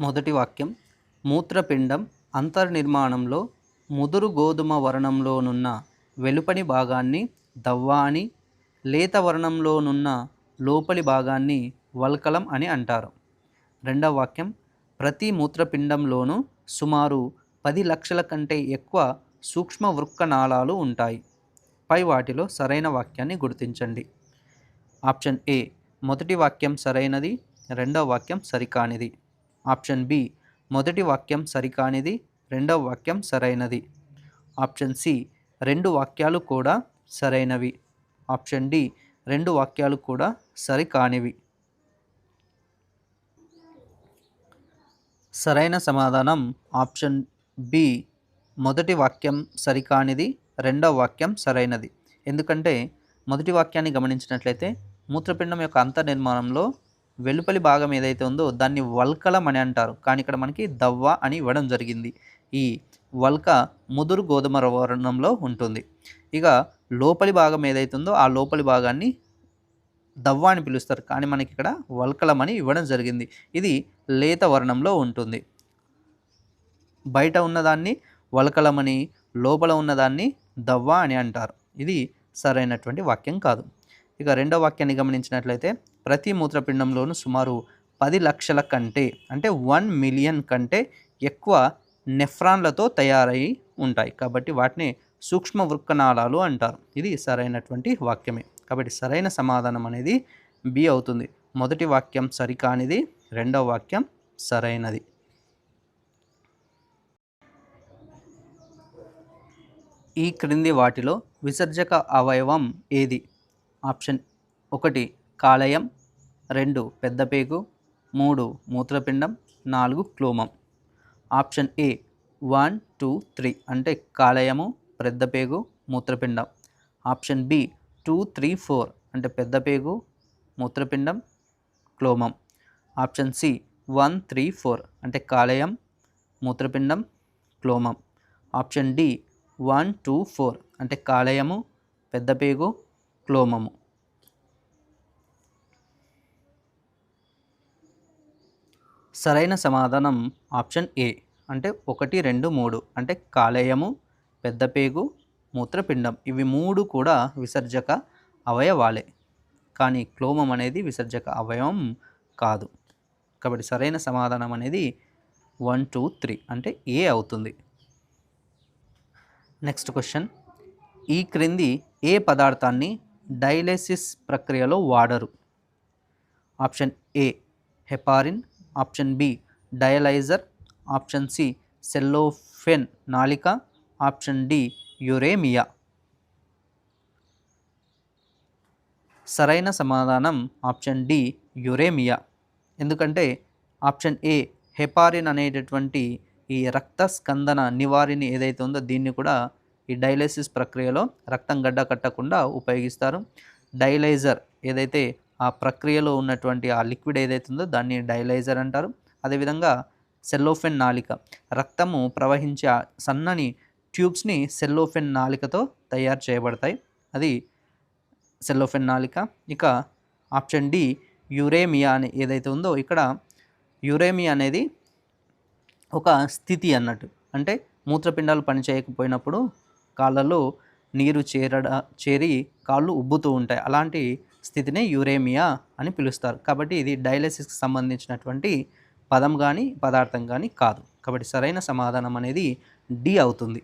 మొదటి వాక్యం. మూత్రపిండం అంతర్నిర్మాణంలో ముదురు గోధుమ వర్ణంలోనున్న వెలుపని భాగాన్ని దవ్వ అని లేత వర్ణంలోనున్న లోపలి భాగాన్ని వల్కలం అని అంటారు. రెండవ వాక్యం. ప్రతి మూత్రపిండంలోనూ సుమారు పది లక్షల కంటే ఎక్కువ సూక్ష్మ వృక్కనాళాలు ఉంటాయి. పై వాటిలో సరైన వాక్యాన్ని గుర్తించండి. Option A. మొదటి వాక్యం సరైనది. రెండవ వాక్యం సరికానిది. ఆప్షన్ బి మొదటి వాక్యం సరికానిది రెండవ వాక్యం సరైనది. ఆప్షన్ సి రెండు వాక్యాలు కూడా సరైనవి. ఆప్షన్ డి రెండు వాక్యాలు కూడా సరికానివి. సరైన సమాధానం ఆప్షన్ బి మొదటి వాక్యం సరికానిది రెండవ వాక్యం సరైనది. ఎందుకంటే మొదటి వాక్యాన్ని గమనించినట్లయితే మూత్రపిండం యొక్క అంతర్నిర్మాణంలో వెలుపలి భాగం ఏదైతే ఉందో దాన్ని వల్కలం అని అంటారు. కానీ ఇక్కడ మనకి దవ్వ అని ఇవ్వడం జరిగింది. ఈ వల్క ముదురు గోధుమ వర్ణంలో ఉంటుంది. ఇక లోపలి భాగం ఏదైతే ఉందో ఆ లోపలి భాగాన్ని దవ్వ అని పిలుస్తారు. కానీ మనకి ఇక్కడ వల్కలం అని ఇవ్వడం జరిగింది. ఇది లేత వర్ణంలో ఉంటుంది. బయట ఉన్నదాన్ని వల్కలమని లోపల ఉన్నదాన్ని దవ్వ అని అంటారు. ఇది సరైనటువంటి వాక్యం కాదు. ఇక రెండో వాక్యాన్ని గమనించినట్లయితే ప్రతి మూత్రపిండంలోనూ సుమారు పది లక్షల కంటే అంటే వన్ మిలియన్ కంటే ఎక్కువ నెఫ్రాన్లతో తయారై ఉంటాయి. కాబట్టి వాటిని సూక్ష్మ వృక్కనాళాలు అంటారు. ఇది సరైనటువంటి వాక్యమే. కాబట్టి సరైన సమాధానం అనేది బి అవుతుంది. మొదటి వాక్యం సరికానిది రెండవ వాక్యం సరైనది. ఈ క్రింది వాటిలో విసర్జక అవయవం ఏది? ఆప్షన్ ఒకటి కాలేయం రెండు పెద్దపేగు మూడు మూత్రపిండం నాలుగు క్లోమం. Option A one two three అంటే కాలేయము పెద్దపేగు మూత్రపిండం. Option B two three four అంటే పెద్దపేగు మూత్రపిండం క్లోమం. Option C one three four అంటే కాలేయం మూత్రపిండం క్లోమం. Option D one two four అంటే కాలేయము పెద్దపేగు క్లోమము సరైన సమాధానం ఆప్షన్ ఏ. అంటే ఒకటి రెండు మూడు. అంటే కాలేయము పెద్దపేగు మూత్రపిండం. ఇవి మూడు కూడా విసర్జక అవయవాలే. కానీ క్లోమం అనేది విసర్జక అవయవం కాదు. కాబట్టి సరైన సమాధానం అనేది వన్ టూ త్రీ. అంటే ఏ అవుతుంది? Next question. ఈ క్రింది ఏ పదార్థాన్ని డైలైసిస్ ప్రక్రియలో వాడరు. Option A heparin option B dialyzer option C cellophane నాలిక ఆప్షన్ డి యురేమియా. సరైన సమాధానం ఆప్షన్ డి యురేమియా. ఎందుకంటే ఆప్షన్ ఏ హెపారిన్ అనేటటువంటి ఈ రక్త స్కందన నివారిణి ఏదైతే ఉందో దీన్ని కూడా ఈ డైలైసిస్ ప్రక్రియలో రక్తం గడ్డ కట్టకుండా ఉపయోగిస్తారు. డైలైజర్ ఏదైతే ఆ ప్రక్రియలో ఉన్నటువంటి ఆ లిక్విడ్ ఏదైతే ఉందో దాన్ని డైలైజర్ అంటారు. అదేవిధంగా సెల్లోఫెన్ నాలిక రక్తము ప్రవహించే సన్నని ట్యూబ్స్ని సెల్లోఫెన్ నాలికతో తయారు చేయబడతాయి. అది సెల్లోఫెన్ నాలిక ఇక ఆప్షన్ డి యురేమియా అని ఏదైతే ఉందో ఇక్కడ యురేమియా అనేది ఒక స్థితి అన్నట్టు. అంటే మూత్రపిండాలు పనిచేయకపోయినప్పుడు కాళ్ళలో నీరు చేరడ చేరి కాళ్ళు ఉబ్బుతూ ఉంటాయి. అలాంటి స్థితిని యురేమియా అని పిలుస్తారు. కాబట్టి ఇది డయాలసిస్కి సంబంధించినటువంటి పదం కానీ పదార్థం కానీ కాదు. కాబట్టి సరైన సమాధానం అనేది డి అవుతుంది.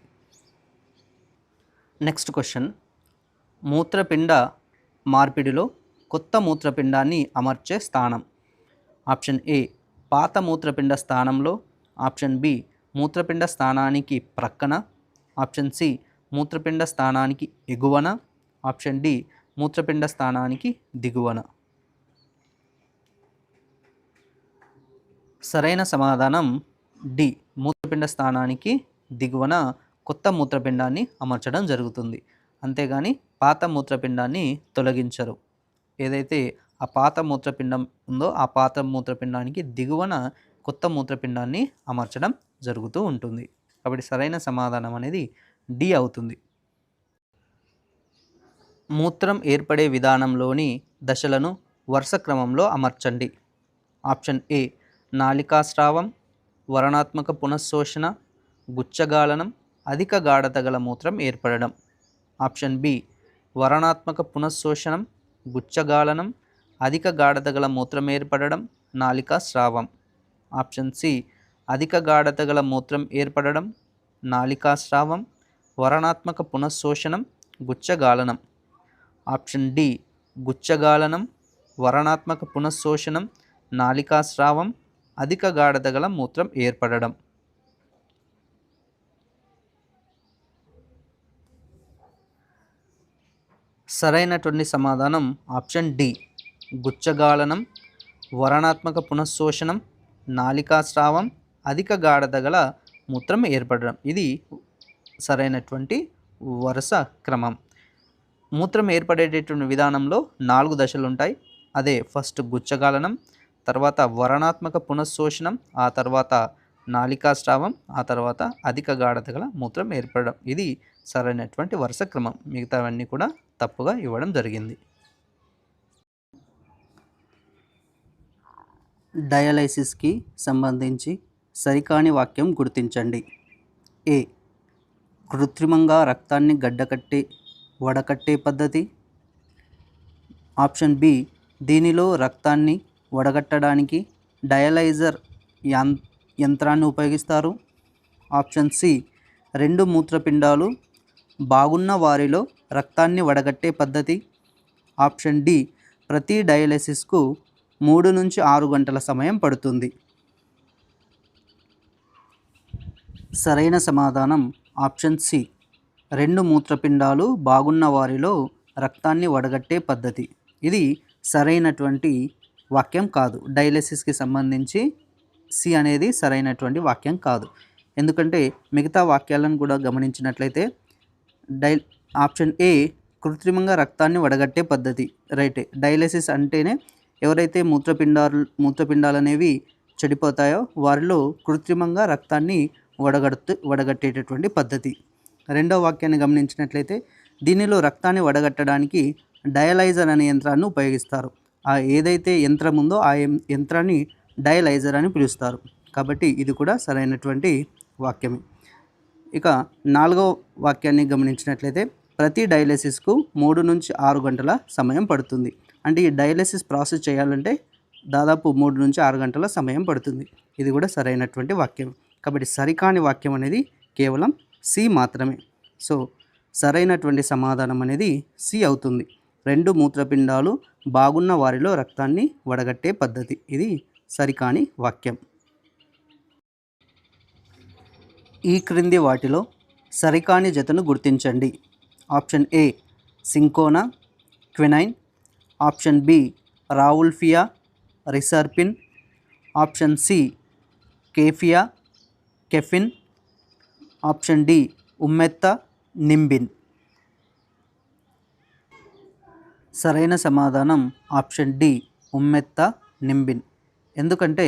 Next question. మూత్రపిండ మార్పిడిలో కొత్త మూత్రపిండాన్ని అమర్చే స్థానం. ఆప్షన్ ఏ పాత మూత్రపిండ స్థానంలో. ఆప్షన్ బి మూత్రపిండ స్థానానికి ప్రక్కన. ఆప్షన్ సి మూత్రపిండ స్థానానికి ఎగువన ఆప్షన్ డి మూత్రపిండ స్థానానికి దిగువన. సరైన సమాధానం డి మూత్రపిండ స్థానానికి దిగువన కొత్త మూత్రపిండాన్ని అమర్చడం జరుగుతుంది. అంతేగాని పాత మూత్రపిండాన్ని తొలగించరు. ఏదైతే ఆ పాత మూత్రపిండం ఉందో ఆ పాత మూత్రపిండానికి దిగువన కొత్త మూత్రపిండాన్ని అమర్చడం జరుగుతూ ఉంటుంది. కాబట్టి సరైన సమాధానం అనేది డి అవుతుంది. మూత్రం ఏర్పడే విధానంలోని దశలను వరుస క్రమంలో అమర్చండి. ఆప్షన్ ఏ నాళికాస్రావం వరణాత్మక పునఃశోషణ గుచ్చగాలనం అధిక గాఢత గల మూత్రం ఏర్పడడం. ఆప్షన్ బి వరణాత్మక పునఃశోషణం గుచ్చగాలనం అధిక గాఢత గల మూత్రం ఏర్పడడం నాలికా స్రావం ఆప్షన్ సి అధిక గాఢత గల మూత్రం ఏర్పడడం నాలికా స్రావం వరణాత్మక పునఃశోషణం గుచ్చగాలనం. ఆప్షన్ డి గుచ్చగాలనం వరణాత్మక పునఃశోషణం నాలికాస్రావం అధిక గాఢత గల మూత్రం ఏర్పడడం. సరైనటువంటి సమాధానం ఆప్షన్ డి గుచ్చగాలనం వరణాత్మక పునఃశోషణం నాలికాస్రావం అధిక గాఢత గల మూత్రం ఏర్పడడం. ఇది సరైనటువంటి వరుస క్రమం. మూత్రం ఏర్పడేటటువంటి విధానంలో నాలుగు దశలు ఉంటాయి. అదే ఫస్ట్ గుచ్చగాలనం తర్వాత వరణాత్మక పునఃశోషణం ఆ తర్వాత నాలికాస్రావం ఆ తర్వాత అధిక గాఢత గల మూత్రం ఏర్పడడం ఇది సరైనటువంటి వరుస క్రమం. మిగతావన్నీ కూడా తప్పుగా ఇవ్వడం జరిగింది. డయాలైసిస్కి సంబంధించి సరికాని వాక్యం గుర్తించండి. ఏ కృత్రిమంగా రక్తాన్ని గడ్డకట్టే వడకట్టే పద్ధతి? ఆప్షన్ బి దీనిలో రక్తాన్ని వడగట్టడానికి డయలైజర్ యాం యంత్రాన్ని ఉపయోగిస్తారు. ఆప్షన్ సి రెండు మూత్రపిండాలు బాగున్న వారిలో రక్తాన్ని వడగట్టే పద్ధతి? ఆప్షన్ డి ప్రతి డయాలసిస్కు మూడు నుంచి ఆరు గంటల సమయం పడుతుంది. సరైన సమాధానం ఆప్షన్ సి. రెండు మూత్రపిండాలు బాగున్న వారిలో రక్తాన్ని వడగట్టే పద్ధతి. ఇది సరైనటువంటి వాక్యం కాదు. డయాలసిస్కి సంబంధించి సి అనేది సరైనటువంటి వాక్యం కాదు. ఎందుకంటే మిగతా వాక్యాలను కూడా గమనించినట్లయితే డై ఆప్షన్ ఏ కృత్రిమంగా రక్తాన్ని వడగట్టే పద్ధతి. రైటే డయాలసిస్ అంటేనే ఎవరైతే మూత్రపిండాలు మూత్రపిండాలు అనేవి చెడిపోతాయో వారిలో కృత్రిమంగా రక్తాన్ని వడగడుతూ వడగట్టేటటువంటి పద్ధతి. రెండవ వాక్యాన్ని గమనించినట్లయితే దీనిలో రక్తాన్ని వడగట్టడానికి డయలైజర్ అనే యంత్రాన్ని ఉపయోగిస్తారు. ఆ ఏదైతే యంత్రం ఉందో ఆ యంత్రాన్ని డయలైజర్ అని పిలుస్తారు. కాబట్టి ఇది కూడా సరైనటువంటి వాక్యమే. ఇక నాలుగవ వాక్యాన్ని గమనించినట్లయితే ప్రతి డయాలసిస్కు మూడు నుంచి ఆరు గంటల సమయం పడుతుంది. అంటే ఈ డయాలసిస్ ప్రాసెస్ చేయాలంటే దాదాపు మూడు నుంచి ఆరు గంటల సమయం పడుతుంది. ఇది కూడా సరైనటువంటి వాక్యం కాబట్టి సరికాని వాక్యం అనేది కేవలం సి మాత్రమే. సో సరైనటువంటి సమాధానం అనేది సి అవుతుంది. రెండు మూత్రపిండాలు బాగున్న వారిలో రక్తాన్ని వడగట్టే పద్ధతి. ఇది సరికాని వాక్యం. ఈ క్రింది వాటిలో సరికాని జతను గుర్తించండి. Option A cinchona. Quinine. Option B rauwolfia. Reserpine. Option C coffea. Caffeine option D ఉమ్మెత్త nimbin. సరైన సమాధానం ఆప్షన్ డి ఉమ్మెత్త నింబిన్. ఎందుకంటే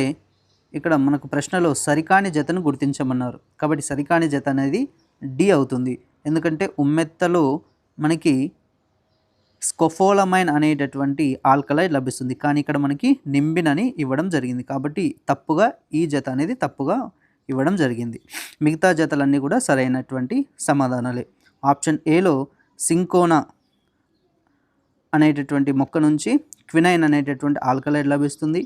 ఇక్కడ మనకు ప్రశ్నలో సరికాని జతను గుర్తించమన్నారు. కాబట్టి సరికాని జత అనేది డి అవుతుంది. ఎందుకంటే ఉమ్మెత్తలో మనకి స్కొఫోలమైన్ అనేటటువంటి ఆల్కలైడ్ లభిస్తుంది. కానీ ఇక్కడ మనకి నింబిన్ అని ఇవ్వడం జరిగింది. కాబట్టి తప్పుగా ఈ జత అనేది తప్పుగా ఇవ్వడం జరిగింది. మిగతా జతలన్నీ కూడా సరైనటువంటి సమాధానాలే. ఆప్షన్ ఏలో సింకోనా అనేటటువంటి మొక్క నుంచి క్వినైన్ అనేటటువంటి ఆల్కలైడ్ లభిస్తుంది.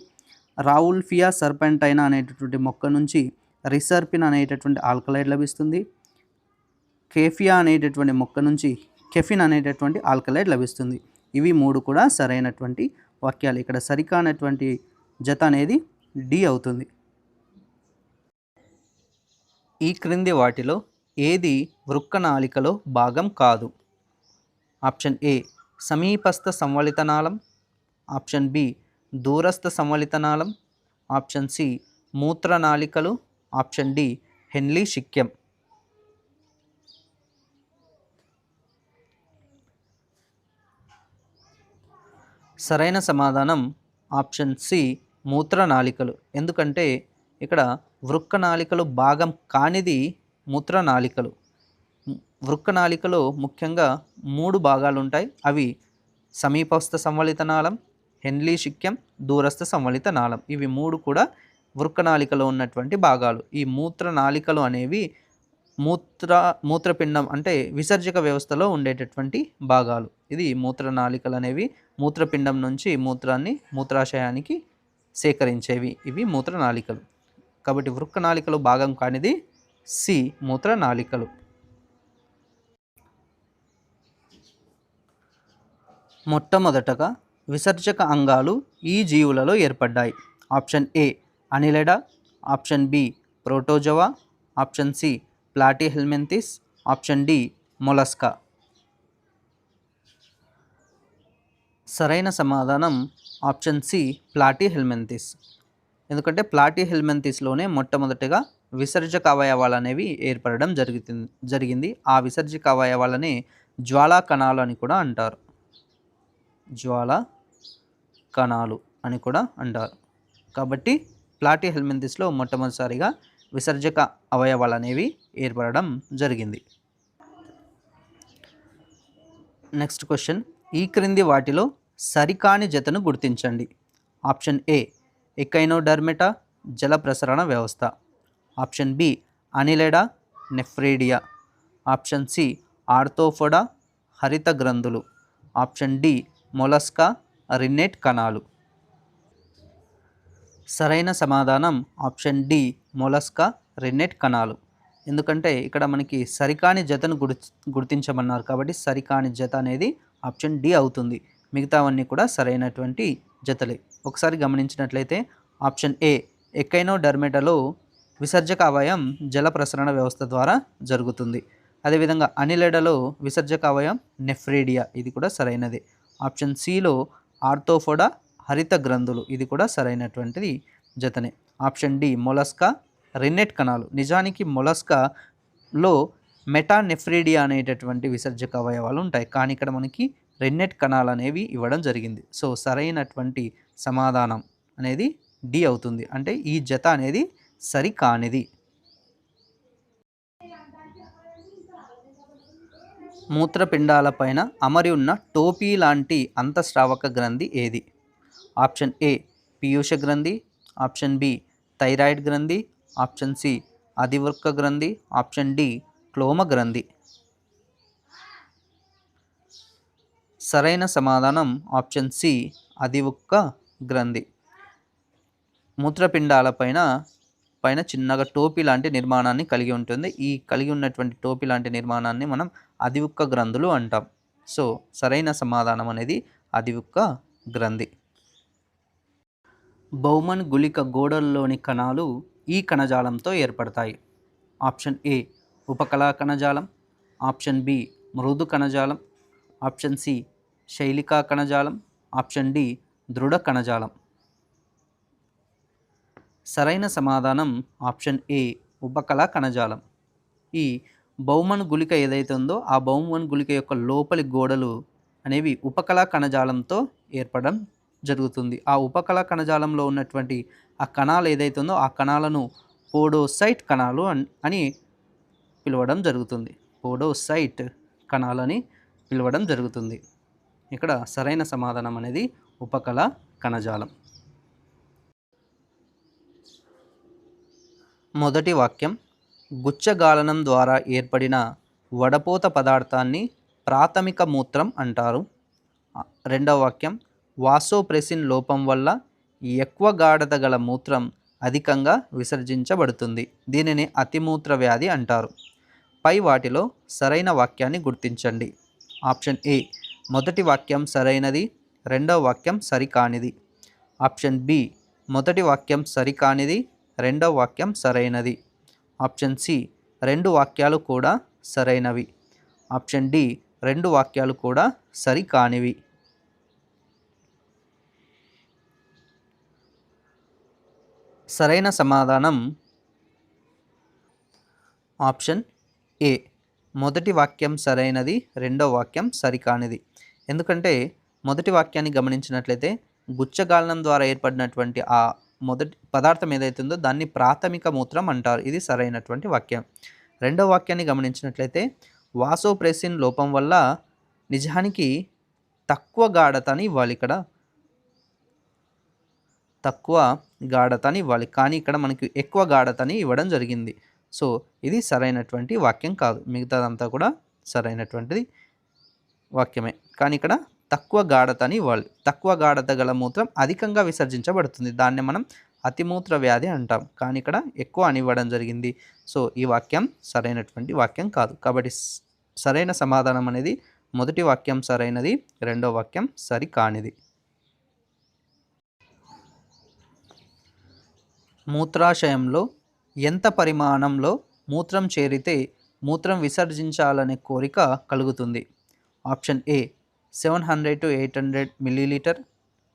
రావుల్ఫియా సర్పెంటైనా అనేటటువంటి మొక్క నుంచి రిసర్పిన్ అనేటటువంటి ఆల్కలైడ్ లభిస్తుంది. కేఫియా అనేటటువంటి మొక్క నుంచి కెఫిన్ అనేటటువంటి ఆల్కలైడ్ లభిస్తుంది. ఇవి మూడు కూడా సరైనటువంటి వాక్యాలు. ఇక్కడ సరికానటువంటి జత అనేది డి అవుతుంది. ఈ క్రింది వాటిలో ఏది వృక్కనాళికలో భాగం కాదు? ఆప్షన్ ఏ సమీపస్థ సంవలితనాళం ఆప్షన్ బి దూరస్థ సంవలితనాళం ఆప్షన్ సి మూత్రనాళికలు. ఆప్షన్ డి హెన్లీ శిక్యం. సరైన సమాధానం ఆప్షన్ సి మూత్రనాళికలు. ఎందుకంటే ఇక్కడ వృక్కనాళికలు భాగం కానిది మూత్రనాళికలు. ము- వృక్కనాళికలో ముఖ్యంగా మూడు భాగాలు ఉంటాయి అవి సమీపస్థ సంవలిత నాళం హెన్లీ శిక్యం దూరస్థ సంవలిత నాళం. ఇవి మూడు కూడా వృక్కనాళికలో ఉన్నటువంటి భాగాలు. ఈ మూత్రనాళికలు అనేవి మూత్ర మూత్రపిండం అంటే విసర్జక వ్యవస్థలో ఉండేటటువంటి భాగాలు. ఇది మూత్రనాళికలు అనేవి మూత్రపిండం నుంచి మూత్రాన్ని మూత్రాశయానికి సేకరించేవి. ఇవి మూత్రనాళికలు. కాబట్టి వృక్కనాళికలో భాగం కానిది సి మూత్రనాళికలు మొట్టమొదటగా విసర్జక అంగాలు ఈ జీవులలో ఏర్పడ్డాయి. Option A annelida. Option B protozoa. Option C platyhelminthes. Option D mollusca. సరైన సమాధానం ఆప్షన్ సి ప్లాటిహెల్మెంతిస్. ఎందుకంటే ప్లాటీ హెల్మెంతిస్లోనే మొట్టమొదటిగా విసర్జక అవయవాలు అనేవి ఏర్పడడం జరుగుతుంది జరిగింది. ఆ విసర్జక అవయవాలని జ్వాలా కణాలు అని కూడా అంటారు. జ్వాల కణాలు అని కూడా అంటారు. కాబట్టి ప్లాటి హెల్మెంతిస్లో మొట్టమొదటిసారిగా విసర్జక అవయవాలు అనేవి ఏర్పడడం జరిగింది. Next question. ఈ క్రింది వాటిలో సరికాని జతను గుర్తించండి. ఆప్షన్ ఏ ఎకైనోడర్మెటా జల ప్రసరణ వ్యవస్థ. Option B annelida nephridia. Option C arthropoda హరిత గ్రంథులు. ఆప్షన్ డి మొలస్కా రిన్నెట్ కణాలు. సరైన సమాధానం ఆప్షన్ డి మొలస్కా రిన్నెట్ కణాలు. ఎందుకంటే ఇక్కడ మనకి సరికాని జతను గుర్తించమన్నారు కాబట్టి సరికాని జత అనేది ఆప్షన్ డి అవుతుంది. మిగతావన్నీ కూడా సరైనటువంటి జతలే. ఒకసారి గమనించినట్లయితే ఆప్షన్ ఏ ఎక్కైనో డర్మేటలో విసర్జక అవయం జల ప్రసరణ వ్యవస్థ ద్వారా జరుగుతుంది. అదేవిధంగా అనిలెడలో విసర్జక అవయం నెఫ్రేడియా ఇది కూడా సరైనదే. ఆప్షన్ సిలో ఆర్థోఫోడా హరిత గ్రంథులు ఇది కూడా సరైనటువంటిది జతనే. ఆప్షన్ డి మొలస్కా రెన్నెట్ కణాలు. నిజానికి మొలస్కాలో మెటానెఫ్రిడియా అనేటటువంటి విసర్జక అవయవాలు ఉంటాయి. కానీ ఇక్కడ మనకి రెన్నెట్ కణాలు అనేవి ఇవ్వడం జరిగింది. సో సరైనటువంటి సమాధానం అనేది డి అవుతుంది. అంటే ఈ జత అనేది సరికానిది. మూత్రపిండాలపైన అమరి ఉన్న టోపీ లాంటి అంతఃస్రావక గ్రంథి ఏది? ఆప్షన్ ఏ పీయూష గ్రంథి. ఆప్షన్ బి థైరాయిడ్ గ్రంథి. ఆప్షన్ సి అధివృక్క గ్రంథి. ఆప్షన్ డి క్లోమ గ్రంథి. సరైన సమాధానం ఆప్షన్ సి అధివృక్క గ్రంథి. మూత్రపిండాలపైన పైన చిన్నగా టోపీ లాంటి నిర్మాణాన్ని కలిగి ఉంటుంది. ఈ కలిగి ఉన్నటువంటి టోపీ లాంటి నిర్మాణాన్ని మనం అధివుక్క గ్రంథులు అంటాం. సో సరైన సమాధానం అనేది అధివుక్క గ్రంథి. బౌమన్ గుళిక గోడల్లోని కణాలు ఈ కణజాలంతో ఏర్పడతాయి. ఆప్షన్ ఏ ఉపకళా కణజాలం. ఆప్షన్ బి మృదు కణజాలం. ఆప్షన్ సి శైలికా కణజాలం ఆప్షన్ డి దృఢ కణజాలం. సరైన సమాధానం ఆప్షన్ ఏ ఉపకళా కణజాలం. ఈ బౌమన్ గుళిక ఏదైతే ఉందో ఆ బౌమన్ గుళిక యొక్క లోపలి గోడలు అనేవి ఉపకళా కణజాలంతో ఏర్పడడం జరుగుతుంది. ఆ ఉపకళ కణజాలంలో ఉన్నటువంటి ఆ కణాలు ఏదైతే ఉందో ఆ కణాలను పోడోసైట్ కణాలు అని పిలవడం జరుగుతుంది. పోడోసైట్ కణాలని పిలవడం జరుగుతుంది. ఇక్కడ సరైన సమాధానం అనేది ఉపకళ కణజాలం. మొదటి వాక్యం గుచ్చగాలనం ద్వారా ఏర్పడిన వడపోత పదార్థాన్ని ప్రాథమిక మూత్రం అంటారు. రెండవ వాక్యం వాసోప్రెసిన్ లోపం వల్ల ఎక్కువ గాఢత గల మూత్రం అధికంగా విసర్జించబడుతుంది. దీనిని అతిమూత్ర వ్యాధి అంటారు. పై వాటిలో సరైన వాక్యాన్ని గుర్తించండి. ఆప్షన్ ఏ మొదటి వాక్యం సరైనది రెండవ వాక్యం సరికానిది. ఆప్షన్ బి మొదటి వాక్యం సరికానిది రెండవ వాక్యం సరైనది. ఆప్షన్ సి రెండు వాక్యాలు కూడా సరైనవి. ఆప్షన్ డి రెండు వాక్యాలు కూడా సరికానివి. సరైన సమాధానం ఆప్షన్ ఏ. మొదటి వాక్యం సరైనది రెండో వాక్యం సరికానిది. ఎందుకంటే మొదటి వాక్యాన్ని గమనించినట్లయితే గుచ్చగాలనం ద్వారా ఏర్పడినటువంటి ఆ మొదటి పదార్థం ఏదైతుందో దాన్ని ప్రాథమిక మూత్రం అంటారు. ఇది సరైనటువంటి వాక్యం. రెండో వాక్యాన్ని గమనించినట్లయితే వాసోప్రెసిన్ లోపం వల్ల నిజానికి తక్కువ గాఢతని ఇవ్వాలి ఇక్కడ. తక్కువ గాఢతని ఇవ్వాలి. కానీ ఇక్కడ మనకి ఎక్కువ గాఢతని ఇవ్వడం జరిగింది. సో ఇది సరైనటువంటి వాక్యం కాదు. మిగతాదంతా కూడా సరైనటువంటిది వాక్యమే. కానీ ఇక్కడ తక్కువ గాఢత అని వాళ్ళు తక్కువ గాఢత గల మూత్రం అధికంగా విసర్జించబడుతుంది. దాన్ని మనం అతిమూత్ర వ్యాధి అంటాం. కానీ ఇక్కడ ఎక్కువ అనివ్వడం జరిగింది. సో ఈ వాక్యం సరైనటువంటి వాక్యం కాదు. కాబట్టి సరైన సమాధానం అనేది మొదటి వాక్యం సరైనది రెండో వాక్యం సరి కానిది మూత్రాశయంలో ఎంత పరిమాణంలో మూత్రం చేరితే మూత్రం విసర్జించాలనే కోరిక కలుగుతుంది. Option A seven hundred to eight hundred millilitre.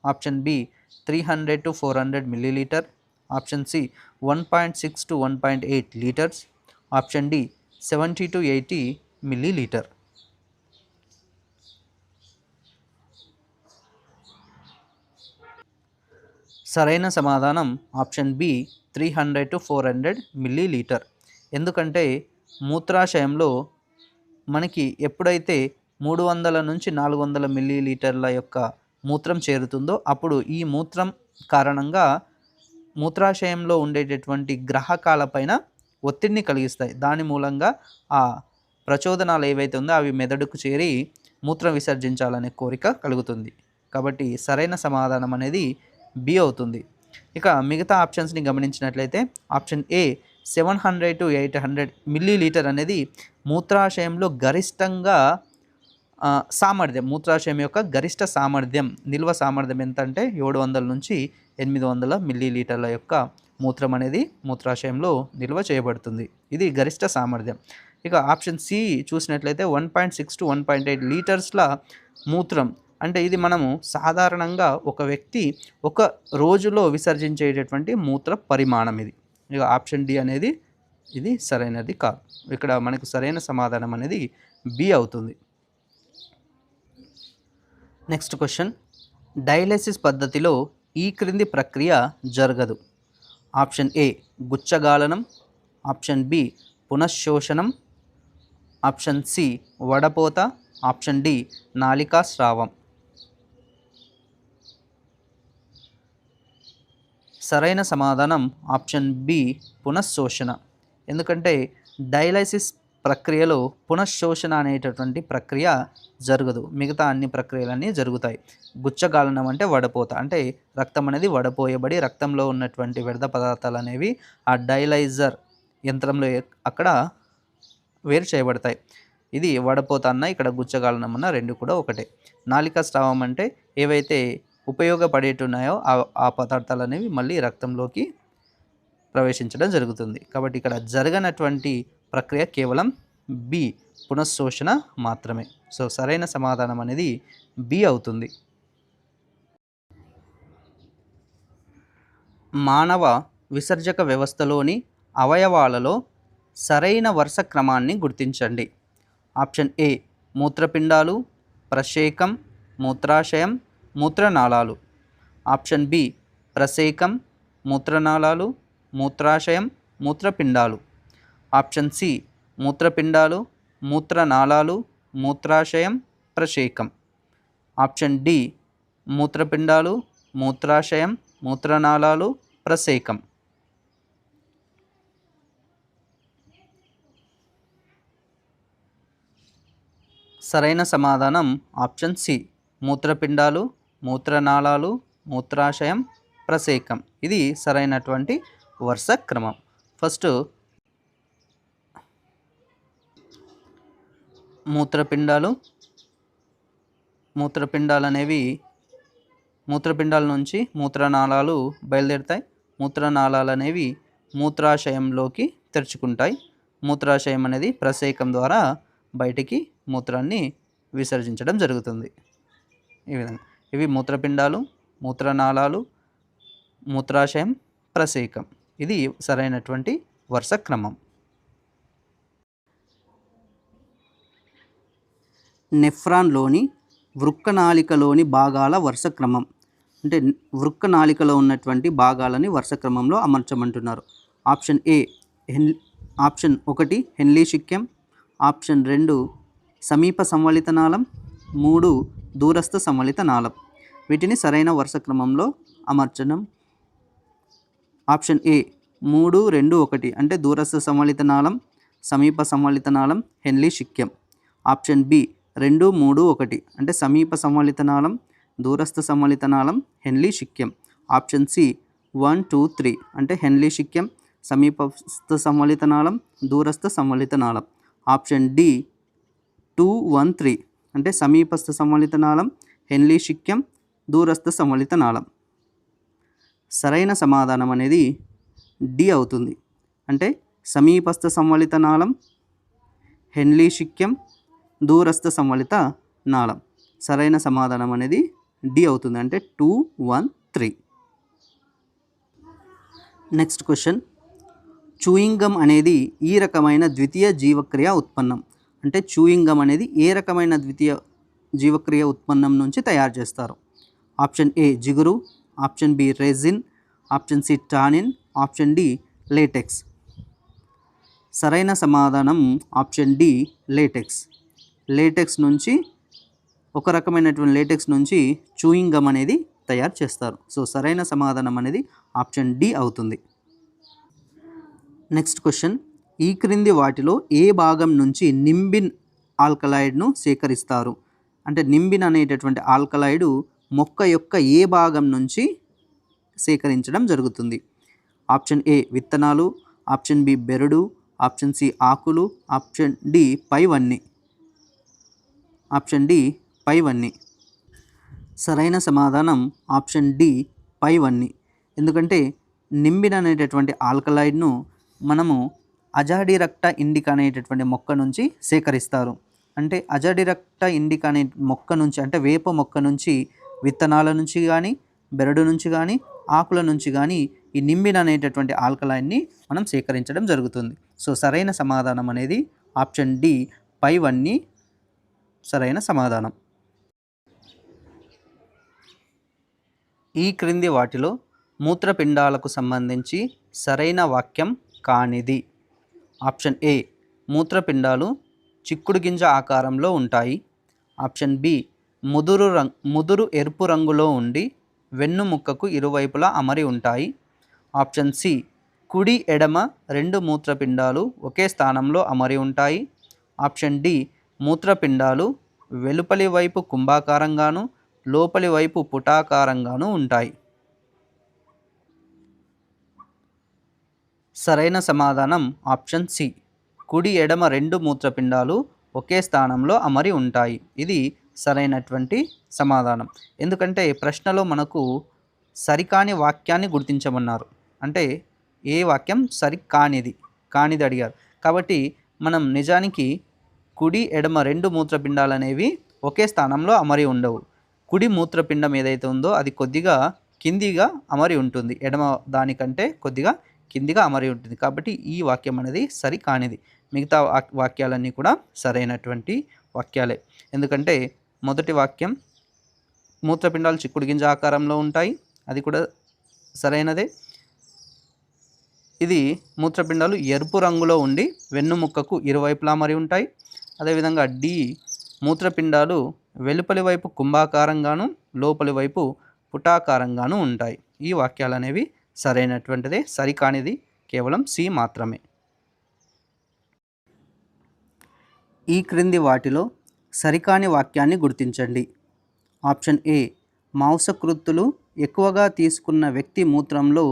Option B three hundred to four hundred millilitre. Option C one point six to one point eight litres. Option D seventy to eighty millilitre. సరైన సమాధానం option B three hundred to four hundred millilitre ఎందుకంటే మూత్రాశయంలో మనకి ఎప్పుడైతే మూడు వందల నుంచి నాలుగు వందల మిల్లీ లీటర్ల యొక్క మూత్రం చేరుతుందో అప్పుడు ఈ మూత్రం కారణంగా మూత్రాశయంలో ఉండేటటువంటి గ్రహకాలపైన ఒత్తిడిని కలిగిస్తాయి. దాని మూలంగా ఆ ప్రచోదనాలు ఏవైతే ఉందో అవి మెదడుకు చేరి మూత్రం విసర్జించాలనే కోరిక కలుగుతుంది. కాబట్టి సరైన సమాధానం అనేది బి అవుతుంది. ఇక మిగతా ఆప్షన్స్ని గమనించినట్లయితే option A seven hundred to eight hundred millilitre అనేది మూత్రాశయంలో గరిష్టంగా సామర్థ్యం. మూత్రాశయం యొక్క గరిష్ట సామర్థ్యం నిల్వ సామర్థ్యం ఎంత అంటే ఏడు వందల నుంచి ఎనిమిది వందల మిల్లీ లీటర్ల యొక్క మూత్రం అనేది మూత్రాశయంలో నిల్వ చేయబడుతుంది. ఇది గరిష్ట సామర్థ్యం. ఇక ఆప్షన్ సి చూసినట్లయితే one point six to one point eight లీటర్స్ల మూత్రం అంటే ఇది మనము సాధారణంగా ఒక వ్యక్తి ఒక రోజులో విసర్జించేటటువంటి మూత్ర పరిమాణం ఇది. ఇక ఆప్షన్ డి అనేది ఇది సరైనది కాదు. ఇక్కడ మనకు సరైన సమాధానం అనేది బి అవుతుంది. Next question. డయాలసిస్ పద్ధతిలో ఈ క్రింది ప్రక్రియ జరగదు. ఆప్షన్ ఏ గుచ్చగాలనం ఆప్షన్ బి పునఃశోషణం ఆప్షన్ సి వడపోత ఆప్షన్ డి నాలికా స్రావం. సరైన సమాధానం ఆప్షన్ బి పునఃశోషణ. ఎందుకంటే డయాలసిస్ ప్రక్రియలో పునఃశోషణ అనేటటువంటి ప్రక్రియ జరగదు. మిగతా అన్ని ప్రక్రియలన్నీ జరుగుతాయి. గుచ్చగాలనం అంటే వడపోత. అంటే రక్తం అనేది వడపోయబడి రక్తంలో ఉన్నటువంటి వ్యర్థ పదార్థాలు అనేవి ఆ డైలైజర్ యంత్రంలో అక్కడ వేరు చేయబడతాయి. ఇది వడపోత అన్న ఇక్కడ గుచ్చగాలనం అన్న రెండు కూడా ఒకటే. నాలికా స్రావం అంటే ఏవైతే ఉపయోగపడేటున్నాయో ఆ పదార్థాలు అనేవి మళ్ళీ రక్తంలోకి ప్రవేశించడం జరుగుతుంది. కాబట్టి ఇక్కడ జరగనటువంటి ప్రక్రియ కేవలం బి పునఃశోషణ మాత్రమే. సో సరైన సమాధానం అనేది బి అవుతుంది. మానవ విసర్జక వ్యవస్థలోని అవయవాలలో సరైన వరుస క్రమాన్ని గుర్తించండి. ఆప్షన్ ఏ మూత్రపిండాలు ప్రశేకం మూత్రాశయం మూత్రనాళాలు. ఆప్షన్ బి ప్రసేకం మూత్రనాళాలు మూత్రాశయం మూత్రపిండాలు. ఆప్షన్ సి మూత్రపిండాలు మూత్రనాళాలు మూత్రాశయం ప్రసేకం. ఆప్షన్ డి మూత్రపిండాలు మూత్రాశయం మూత్రనాళాలు ప్రసేకం. సరైన సమాధానం ఆప్షన్ సి మూత్రపిండాలు మూత్రనాళాలు మూత్రాశయం ప్రసేకం. ఇది సరైనటువంటి వరుస క్రమం. ఫస్ట్ మూత్రపిండాలు. మూత్రపిండాలు అనేవి మూత్రపిండాల నుంచి మూత్రనాళాలు బయలుదేరుతాయి. మూత్రనాళాలు అనేవి మూత్రాశయంలోకి తెరుచుకుంటాయి. మూత్రాశయం అనేది ప్రసేకం ద్వారా బయటికి మూత్రాన్ని విసర్జించడం జరుగుతుంది. ఈ విధంగా. ఇవి మూత్రపిండాలు మూత్రనాళాలు మూత్రాశయం ప్రసేకం. ఇది సరైనటువంటి వరుస క్రమం. నెఫ్రాన్లోని వృక్కనాళికలోని భాగాల వరుస క్రమం. అంటే వృక్కనాళికలో ఉన్నటువంటి భాగాలని వరుస క్రమంలో అమర్చమంటున్నారు. ఆప్షన్ ఏ హెన్ ఆప్షన్ ఒకటి హెన్లీ శిక్యం ఆప్షన్ రెండు సమీప సంవలిత నాళం. మూడు దూరస్థ సమలిత నాళం. వీటిని సరైన వరుస క్రమంలో అమర్చడం. ఆప్షన్ ఏ మూడు రెండు ఒకటి అంటే దూరస్థ సమలిత నాళం సమీప సమలిత నాళం హెన్లీ శిక్యం. ఆప్షన్ బి రెండు మూడు ఒకటి అంటే సమీప సమలిత నాళం దూరస్థ సమలిత నాళం Henle శిక్యం. Option C one two three అంటే హెన్లీ శిక్యం సమీపస్థ సమలిత నాళం దూరస్థ సమలిత నాళం. Option D two one three అంటే సమీపస్థ సంవలిత నాళం హెన్లీ శిక్యం దూరస్థ సంవలిత నాళం. సరైన సమాధానం అనేది డి అవుతుంది. అంటే సమీపస్థ సంవలిత నాళం హెన్లీ శిక్యం దూరస్థ సంవలిత నాళం. సరైన సమాధానం అనేది డి అవుతుంది. అంటే two one three. Next question. Chewing gum అనేది ఈ రకమైన ద్వితీయ జీవక్రియ ఉత్పన్నం. అంటే చూయింగ్ గమ్ అనేది ఏ రకమైన ద్వితీయ జీవక్రియ ఉత్పన్నం నుంచి తయారు చేస్తారు? ఆప్షన్ ఏ జిగురు option B resin option C tannin option D latex సరైన సమాధానం ఆప్షన్ డి లేటెక్స్ లేటెక్స్ నుంచి ఒక రకమైనటువంటి లేటెక్స్ నుంచి చూయింగ్ గమ్ అనేది తయారు చేస్తారు. సో సరైన సమాధానం అనేది ఆప్షన్ డి అవుతుంది. నెక్స్ట్ క్వశ్చన్ ఈ క్రింది వాటిలో ఏ భాగం నుంచి నింబిన్ ఆల్కలాయిడ్ను సేకరిస్తారు? అంటే నింబిన్ అనేటటువంటి ఆల్కలాయిడ్ మొక్క యొక్క ఏ భాగం నుంచి సేకరించడం జరుగుతుంది? ఆప్షన్ ఏ విత్తనాలు ఆప్షన్ బి బెరడు ఆప్షన్ సి ఆకులు ఆప్షన్ డి పైవన్నీ. ఆప్షన్ డి పైవన్నీ. సరైన సమాధానం ఆప్షన్ డి పైవన్నీ. ఎందుకంటే నింబిన్ అనేటటువంటి ఆల్కలాయిడ్ను మనము అజాడిరక్ట ఇండికా అనేటటువంటి మొక్క నుంచి సేకరిస్తారు. అంటే అజాడిరక్ట ఇండికా అనే మొక్క నుంచి అంటే వేప మొక్క నుంచి విత్తనాల నుంచి కానీ బెరడు నుంచి కానీ ఆకుల నుంచి కానీ ఈ నింబిన్ అనేటటువంటి ఆల్కలాయిడ్ని మనం సేకరించడం జరుగుతుంది. సో సరైన సమాధానం అనేది ఆప్షన్ డి పైవన్నీ సరైన సమాధానం. ఈ క్రింది వాటిలో మూత్రపిండాలకు సంబంధించి సరైన వాక్యం కానిది. ఆప్షన్ ఏ మూత్రపిండాలు చిక్కుడు గింజ ఆకారంలో ఉంటాయి. ఆప్షన్ బి ముదురు రంగ్ ముదురు ఎరుపు రంగులో ఉండి వెన్నుముక్కకు ఇరువైపులా అమరి ఉంటాయి. ఆప్షన్ సి కుడి ఎడమ రెండు మూత్రపిండాలు ఒకే స్థానంలో అమరి ఉంటాయి. ఆప్షన్ డి మూత్రపిండాలు వెలుపలి వైపు కుంభాకారంగాను లోపలి వైపు పుటాకారంగాను ఉంటాయి. సరైన సమాధానం ఆప్షన్ సి. కుడి ఎడమ రెండు మూత్రపిండాలు ఒకే స్థానంలో అమరి ఉంటాయి. ఇది సరైనటువంటి సమాధానం. ఎందుకంటే ప్రశ్నలో మనకు సరికాని వాక్యాన్ని గుర్తించమన్నారు. అంటే ఏ వాక్యం సరికానిది కానిది అడిగారు. కాబట్టి మనం నిజానికి కుడి ఎడమ రెండు మూత్రపిండాలు అనేవి ఒకే స్థానంలో అమరి ఉండవు. కుడి మూత్రపిండం ఏదైతే ఉందో అది కొద్దిగా కిందిగా అమరి ఉంటుంది. ఎడమ దానికంటే కొద్దిగా కిందిగా అమరి ఉంటుంది. కాబట్టి ఈ వాక్యం అనేది సరి కానిది. మిగతా వాక్యాలన్నీ కూడా సరైనటువంటి వాక్యాలే. ఎందుకంటే మొదటి వాక్యం మూత్రపిండాలు చిక్కుడు గింజ ఆకారంలో ఉంటాయి. అది కూడా సరైనదే. ఇది మూత్రపిండాలు ఎరుపు రంగులో ఉండి వెన్నుముక్కకు ఇరువైపులా మరి ఉంటాయి. అదేవిధంగా డి మూత్రపిండాలు వెలుపలి వైపు కుంభాకారంగాను లోపలి వైపు పుటాకారంగాను ఉంటాయి. ఈ వాక్యాలు అనేవి సరైనటువంటిదే సరికానిది కేవలం సి మాత్రమే. ఈ క్రింది వాటిలో సరికాని వాక్యాన్ని గుర్తించండి. ఆప్షన్ ఏ మాంసకృత్తులు ఎక్కువగా తీసుకున్న వ్యక్తి మూత్రంలో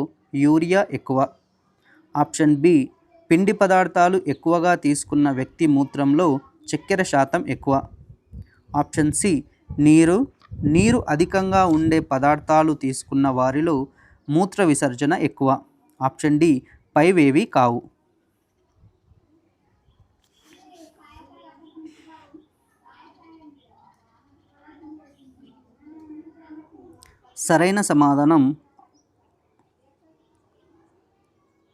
యూరియా ఎక్కువ. ఆప్షన్ బి పిండి పదార్థాలు ఎక్కువగా తీసుకున్న వ్యక్తి మూత్రంలో చక్కెర శాతం ఎక్కువ. ఆప్షన్ సి నీరు నీరు అధికంగా ఉండే పదార్థాలు తీసుకున్న వారిలో మూత్ర విసర్జన ఎక్కువ. ఆప్షన్ డి పైవేవి కావు. సరైన సమాధానం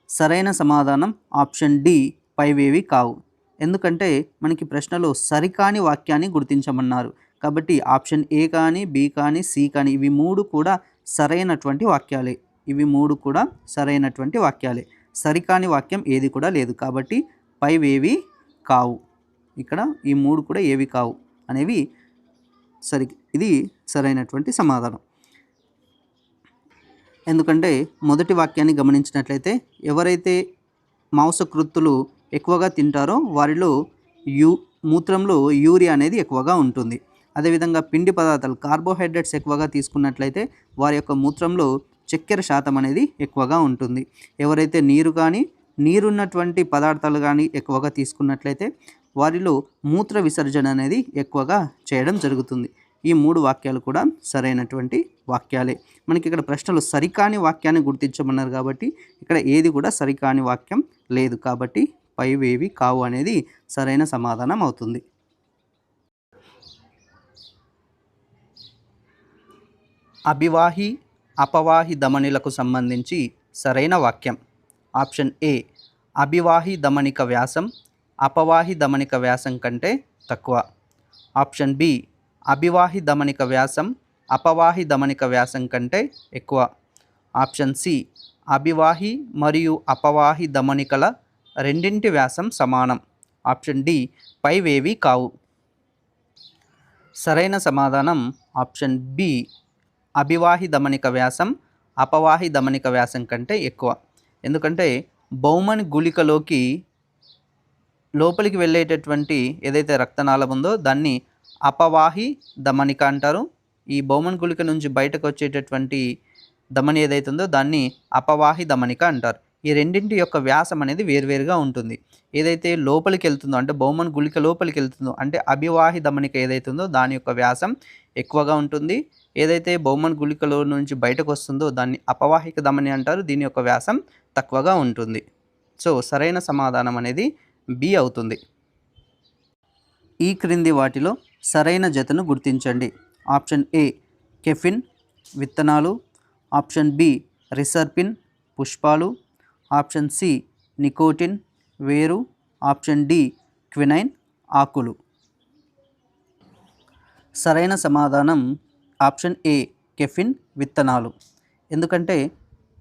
సరైన సమాధానం ఆప్షన్ డి పైవేవి కావు. ఎందుకంటే మనకి ప్రశ్నలో సరికాని వాక్యాన్ని గుర్తించమన్నారు. కాబట్టి ఆప్షన్ ఏ కానీ బి కానీ సి కానీ ఇవి మూడు కూడా సరైనటువంటి వాక్యాలే. ఇవి మూడు కూడా సరైనటువంటి వాక్యాలే. సరికాని వాక్యం ఏది కూడా లేదు. కాబట్టి పైవేవి కావు. ఇక్కడ ఈ మూడు కూడా ఏవి కావు అనేవి సరి ఇది సరైనటువంటి సమాధానం. ఎందుకంటే మొదటి వాక్యాన్ని గమనించినట్లయితే ఎవరైతే మాంసకృత్తులు ఎక్కువగా తింటారో వారిలో యూ మూత్రంలో యూరియా అనేది ఎక్కువగా ఉంటుంది. అదేవిధంగా పిండి పదార్థాలు కార్బోహైడ్రేట్స్ ఎక్కువగా తీసుకున్నట్లయితే వారి యొక్క మూత్రంలో చక్కెర శాతం అనేది ఎక్కువగా ఉంటుంది. ఎవరైతే నీరు కానీ నీరున్నటువంటి పదార్థాలు కానీ ఎక్కువగా తీసుకున్నట్లయితే వారిలో మూత్ర విసర్జన అనేది ఎక్కువగా చేయడం జరుగుతుంది. ఈ మూడు వాక్యాలు కూడా సరైనటువంటి వాక్యాలే. మనకి ఇక్కడ ప్రశ్నలు సరికాని వాక్యాన్ని గుర్తించమన్నారు కాబట్టి ఇక్కడ ఏది కూడా సరికాని వాక్యం లేదు కాబట్టి పైవేవి కావు అనేది సరైన సమాధానం అవుతుంది. అభివాహి అపవాహి ధమనిలకు సంబంధించి సరైన వాక్యం. ఆప్షన్ ఏ అభివాహి ధమనిక వ్యాసం అపవాహి ధమనిక వ్యాసం కంటే తక్కువ. ఆప్షన్ బి అభివాహి ధమనిక వ్యాసం అపవాహి ధమనిక వ్యాసం కంటే ఎక్కువ. ఆప్షన్ సి అభివాహి మరియు అపవాహి ధమనికల రెండింటి వ్యాసం సమానం. ఆప్షన్ డి పైవేవి కావు. సరైన సమాధానం ఆప్షన్ బి అభివాహి ధమనిక వ్యాసం అపవాహి దమనిక వ్యాసం కంటే ఎక్కువ. ఎందుకంటే బౌమన్ గుళికలోకి లోపలికి వెళ్ళేటటువంటి ఏదైతే రక్తనాళం ఉందో దాన్ని అపవాహి ధమనిక అంటారు. ఈ బౌమన్ గుళిక నుంచి బయటకు వచ్చేటటువంటి ధమని ఏదైతే ఉందో దాన్ని అపవాహి ధమనిక అంటారు. ఈ రెండింటి యొక్క వ్యాసం అనేది వేరువేరుగా ఉంటుంది. ఏదైతే లోపలికి వెళ్తుందో అంటే బౌమన్ గుళిక లోపలికి వెళ్తుందో అంటే అభివాహి దమనిక ఏదైతే ఉందో దాని యొక్క వ్యాసం ఎక్కువగా ఉంటుంది. ఏదైతే బౌమన్ గుళికలో నుంచి బయటకు వస్తుందో దాన్ని అపవాహిక ధమని అంటారు. దీని యొక్క వ్యాసం తక్కువగా ఉంటుంది. సో సరైన సమాధానం అనేది బి అవుతుంది. ఈ క్రింది వాటిలో సరైన జతను గుర్తించండి. ఆప్షన్ ఏ కెఫిన్ విత్తనాలు. ఆప్షన్ బి రిసర్పిన్ పుష్పాలు. ఆప్షన్ సి నికోటిన్ వేరు. ఆప్షన్ డి క్వినైన్ ఆకులు. సరైన సమాధానం ఆప్షన్ ఏ కెఫిన్ విత్తనాలు. ఎందుకంటే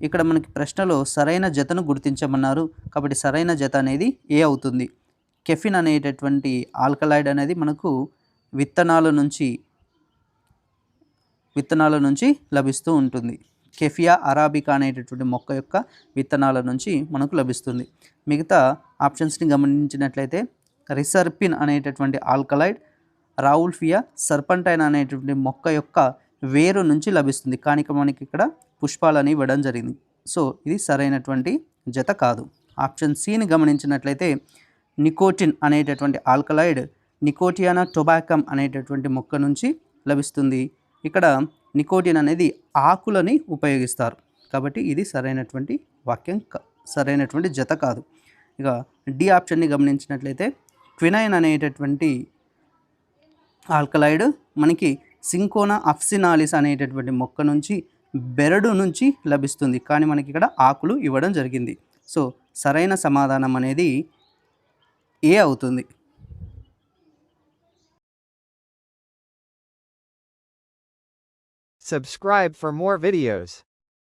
ఇక్కడ మనకి ప్రశ్నలో సరైన జతను గుర్తించమన్నారు. కాబట్టి సరైన జత అనేది ఏ అవుతుంది? కెఫిన్ అనేటటువంటి ఆల్కలైడ్ అనేది మనకు విత్తనాల నుంచి విత్తనాల నుంచి లభిస్తూ ఉంటుంది. కెఫియా అరాబికా అనేటటువంటి మొక్క యొక్క విత్తనాల నుంచి మనకు లభిస్తుంది. మిగతా ఆప్షన్స్ని గమనించినట్లయితే రిసర్పిన్ అనేటటువంటి ఆల్కలైడ్ రావుల్ఫియా సర్పంటైన్ అనేటువంటి మొక్క యొక్క వేరు నుంచి లభిస్తుంది. కానీ మనకి ఇక్కడ పుష్పాలని ఇవ్వడం జరిగింది. సో ఇది సరైనటువంటి జత కాదు. ఆప్షన్ సిని గమనించినట్లయితే నికోటిన్ అనేటటువంటి ఆల్కలైడ్ నికోటియానా టొబాకమ్ అనేటటువంటి మొక్క నుంచి లభిస్తుంది. ఇక్కడ నికోటిన్ అనేది ఆకులని ఉపయోగిస్తారు. కాబట్టి ఇది సరైనటువంటి వాక్యం సరైనటువంటి జత కాదు. ఇక డి ఆప్షన్ని గమనించినట్లయితే క్వినైన్ అనేటటువంటి ఆల్కలైడ్ మనకి సింకోనా అఫ్సినాలిస్ అనేటటువంటి మొక్క నుంచి బెరడు నుంచి లభిస్తుంది. కానీ మనకి ఇక్కడ ఆకులు ఇవ్వడం జరిగింది. సో సరైన సమాధానం అనేది ఏ అవుతుంది? Subscribe for more videos.